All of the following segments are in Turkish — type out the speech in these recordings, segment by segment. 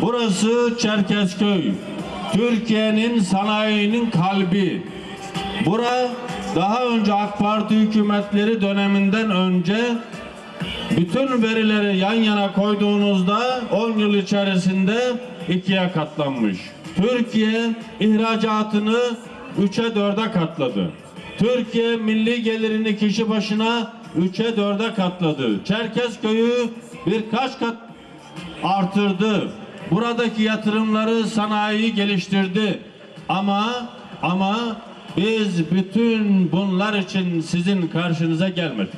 Burası Çerkezköy. Türkiye'nin sanayinin kalbi. Bura daha önce AK Parti hükümetleri döneminden önce bütün verileri yan yana koyduğunuzda 10 yıl içerisinde ikiye katlanmış. Türkiye ihracatını 3'e 4'e katladı. Türkiye milli gelirini kişi başına 3'e 4'e katladı. Çerkezköy'ü birkaç kat artırdı. Buradaki yatırımları sanayiyi geliştirdi. Ama ama biz bütün bunlar için sizin karşınıza gelmedik.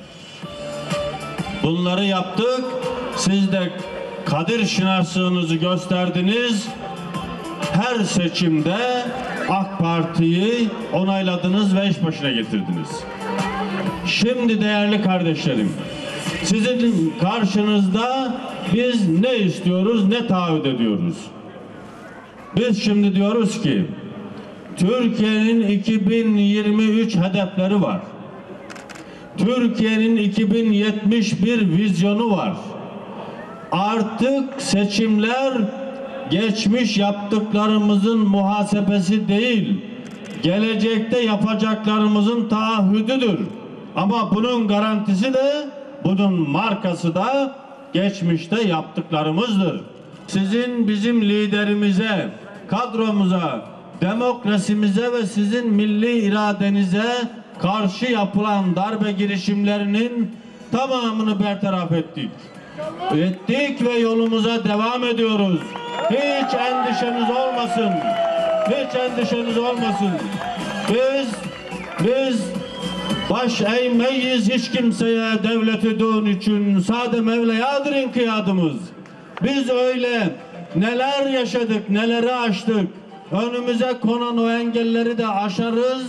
Bunları yaptık. Siz de kadir şinarsığınızı gösterdiniz. Her seçimde AK Parti'yi onayladınız ve iş başına getirdiniz. Şimdi değerli kardeşlerim, sizin karşınızda biz ne istiyoruz, ne taahhüt ediyoruz? Biz şimdi diyoruz ki Türkiye'nin 2023 hedefleri var. Türkiye'nin 2071 vizyonu var. Artık seçimler geçmiş yaptıklarımızın muhasebesi değil, gelecekte yapacaklarımızın taahhüdüdür. Ama bunun garantisi de, bunun markası da geçmişte yaptıklarımızdır. Sizin bizim liderimize, kadromuza, demokrasimize ve sizin milli iradenize karşı yapılan darbe girişimlerinin tamamını bertaraf ettik. Ettik ve yolumuza devam ediyoruz. Hiç endişeniz olmasın. Hiç endişeniz olmasın. Biz biz baş eğmeyiz hiç kimseye devleti dün için. Sade Mevla'yadır inkiyadımız. Biz öyle neler yaşadık, neleri aştık. Önümüze konan o engelleri de aşarız,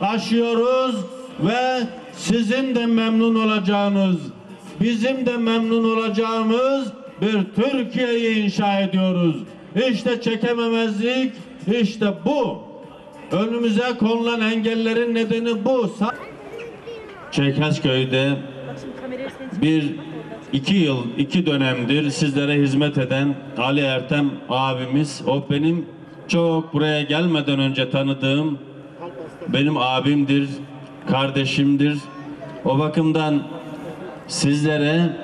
aşıyoruz ve sizin de memnun olacağınız, bizim de memnun olacağımız bir Türkiye'yi inşa ediyoruz. İşte çekememezlik, işte bu. Önümüze konulan engellerin nedeni bu. Çerkezköy'de bir iki yıl, iki dönemdir sizlere hizmet eden Ali Ertem abimiz. O benim çok buraya gelmeden önce tanıdığım benim abimdir, kardeşimdir. O bakımdan sizlere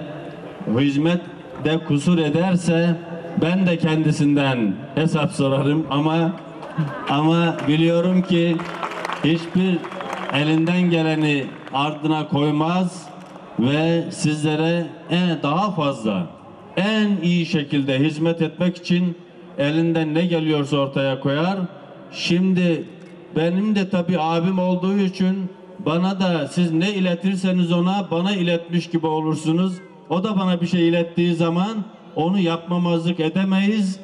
hizmet de kusur ederse ben de kendisinden hesap sorarım ama ama biliyorum ki hiçbir elinden geleni ardına koymaz ve sizlere en daha fazla en iyi şekilde hizmet etmek için elinden ne geliyorsa ortaya koyar. Şimdi benim de tabii abim olduğu için bana da siz ne iletirseniz ona bana iletmiş gibi olursunuz. O da bana bir şey ilettiği zaman onu yapmamazlık edemeyiz.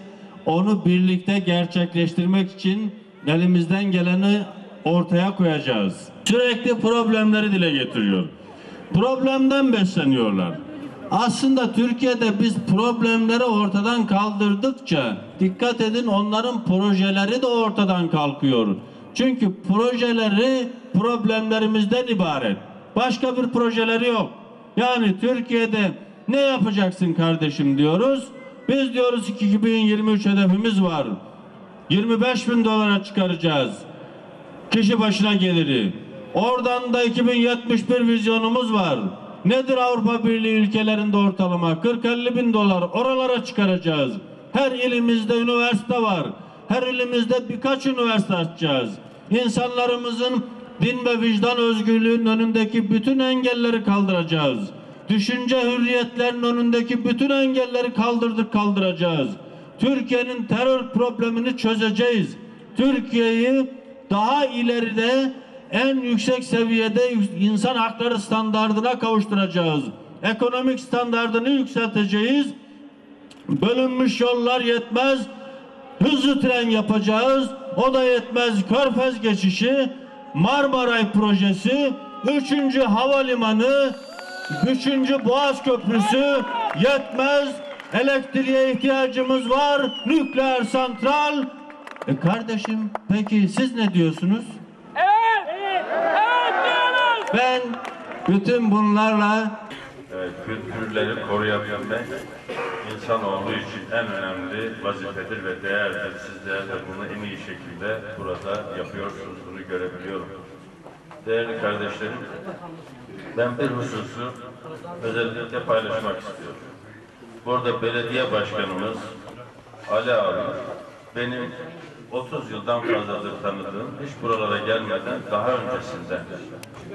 Onu birlikte gerçekleştirmek için elimizden geleni ortaya koyacağız. Sürekli problemleri dile getiriyor. Problemden besleniyorlar. Aslında Türkiye'de biz problemleri ortadan kaldırdıkça dikkat edin onların projeleri de ortadan kalkıyor. Çünkü projeleri problemlerimizden ibaret. Başka bir projeleri yok. Yani Türkiye'de ne yapacaksın kardeşim diyoruz. Biz diyoruz ki 2023 hedefimiz var. 25 bin dolara çıkaracağız. Kişi başına geliri. Oradan da 2071 vizyonumuz var. Nedir Avrupa Birliği ülkelerinde ortalama? 40-50 bin dolar oralara çıkaracağız. Her ilimizde üniversite var. Her ilimizde birkaç üniversite açacağız. İnsanlarımızın din ve vicdan özgürlüğünün önündeki bütün engelleri kaldıracağız. Düşünce hürriyetlerinin önündeki bütün engelleri kaldırdık kaldıracağız. Türkiye'nin terör problemini çözeceğiz. Türkiye'yi daha ileride en yüksek seviyede insan hakları standardına kavuşturacağız. Ekonomik standardını yükselteceğiz. Bölünmüş yollar yetmez. Hızlı tren yapacağız. O da yetmez. Körfez geçişi, Marmaray projesi, 3. havalimanı, 3. Boğaz Köprüsü yetmez. Elektriğe ihtiyacımız var. Nükleer santral. E kardeşim peki siz ne diyorsunuz? Evet! Evet diyoruz! Ben bütün bunlarla Evet, kültürleri koruyabilmek insan olduğu için en önemli vazifedir ve değerdir. Sizler de bunu en iyi şekilde burada yapıyorsunuz. Bunu görebiliyorum. Değerli kardeşlerim, ben bir hususu özellikle paylaşmak istiyorum. Burada belediye başkanımız Ali abi benim 30 yıldan fazladır tanıdığım, hiç buralara gelmeden daha öncesinde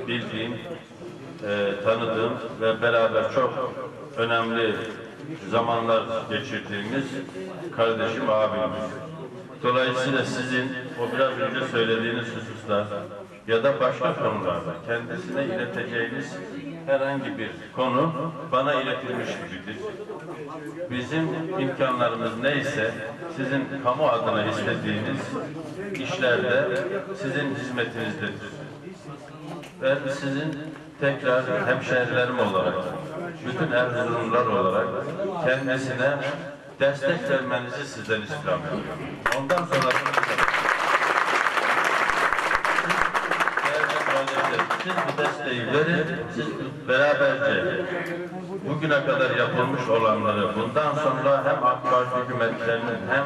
bildiğim, e, tanıdığım ve beraber çok önemli zamanlar geçirdiğimiz kardeşim abimiz. Dolayısıyla sizin o biraz önce söylediğiniz hususlar ya da başka konularda kendisine ileteceğiniz herhangi bir konu bana iletilmiş gibidir. Bizim imkanlarımız neyse sizin kamu adına istediğiniz işlerde sizin hizmetinizdedir. Ben sizin tekrar hemşehrilerim olarak, bütün Erzurumlular olarak kendisine destek vermenizi sizden istirham ediyorum. Ondan sonra kardeşlerim, siz bu desteği verin, siz beraberce bugüne kadar yapılmış olanları bundan sonra hem AK Parti hükümetlerinin hem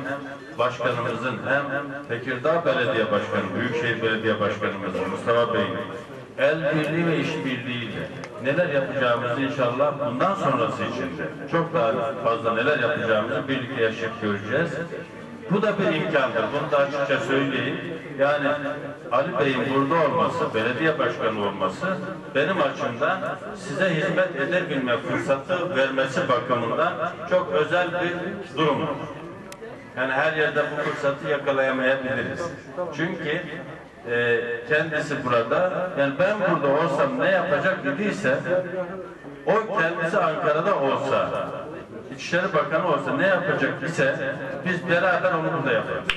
başkanımızın hem Tekirdağ Belediye Başkanı, Büyükşehir Belediye Başkanımızın Mustafa Bey'in el birliği ve işbirliğiyle neler yapacağımızı inşallah bundan sonrası için de çok daha fazla neler yapacağımızı birlikte yaşayıp göreceğiz. Bu da bir imkandır. Bunu da açıkça söyleyeyim. Yani Ali Bey'in burada olması, belediye başkanı olması benim açımdan size hizmet edebilme fırsatı vermesi bakımından çok özel bir durum. Yani her yerde bu fırsatı yakalayamayabiliriz. Çünkü e, kendisi burada, yani ben burada olsam ne yapacak dediyse, o kendisi Ankara'da olsa, İçişleri Bakanı olsa ne yapacak ise biz beraber onu burada yaparız.